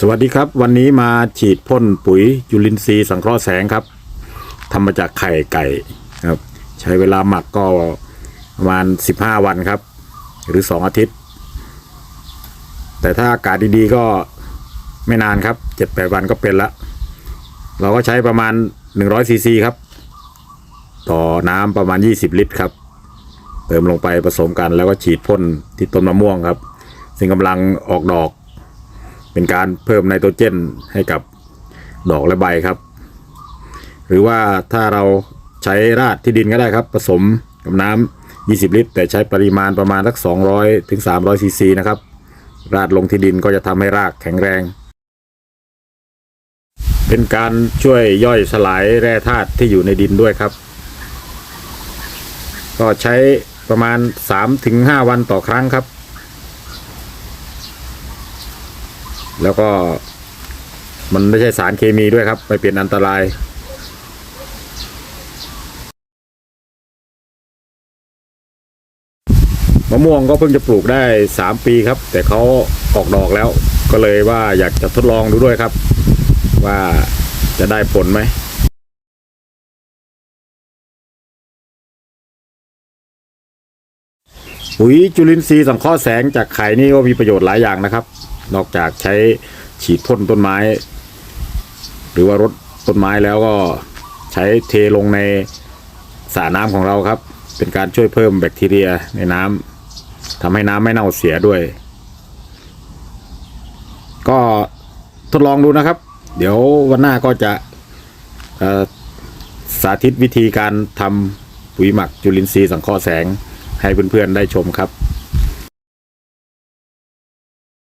สวัสดีครับ วันนี้มาฉีดพ่นปุ๋ยจุลินทรีย์สังเคราะห์แสงครับทำมาจากไข่ไก่ครับ ใช้เวลาหมักก็ประมาณ 15 วันครับ หรือ 2 อาทิตย์ แต่ถ้าอากาศดีๆก็ไม่นานครับ 7-8 วันก็เป็นละ เราก็ใช้ประมาณ 100ซีซีครับ ต่อน้ำประมาณ 20 ลิตรครับ เติมลงไปผสมกันแล้วก็ฉีดพ่นที่ต้นมะม่วงครับ ซึ่งกำลังออกดอก เป็นการเพิ่มไนโตรเจนให้กับดอกและใบครับ หรือว่าถ้าเราใช้ราดที่ดินก็ได้ครับ ผสมกับน้ำ 20 ลิตร แต่ใช้ปริมาณประมาณสัก 200ถึง300ซีซีนะครับ ราดลงที่ดินก็จะทำให้รากแข็งแรง เป็นการช่วยย่อยสลายแร่ธาตุที่อยู่ในดินด้วยครับ ก็ใช้ประมาณ 3-5 วันต่อครั้งครับ แล้วก็ มันไม่ใช่สารเคมีด้วยครับ ไม่เป็นอันตรายมะม่วงก็เพิ่งจะปลูกได้ 3 ปีครับ แต่เขาออกดอกแล้ว ก็เลยว่าอยากจะทดลองดูด้วยครับ ว่าจะได้ผลไหมปุ๋ยจุลินทรีย์สังเคราะห์แสงจากไข่นี่ก็มีประโยชน์หลายอย่างนะครับ นอกจากใช้ฉีดพ่นต้นไม้ หรือว่ารดต้นไม้แล้วก็ใช้เทลงในสระน้ำของเราครับ เป็นการช่วยเพิ่มแบคทีเรียในน้ำทำให้น้ำไม่เน่าเสียด้วย ก็ทดลองดูนะครับ เดี๋ยววันหน้าก็จะสาธิตวิธีการทำปุ๋ยหมักจุลินทรีย์สังเคราะห์แสงให้เพื่อนๆได้ชมครับ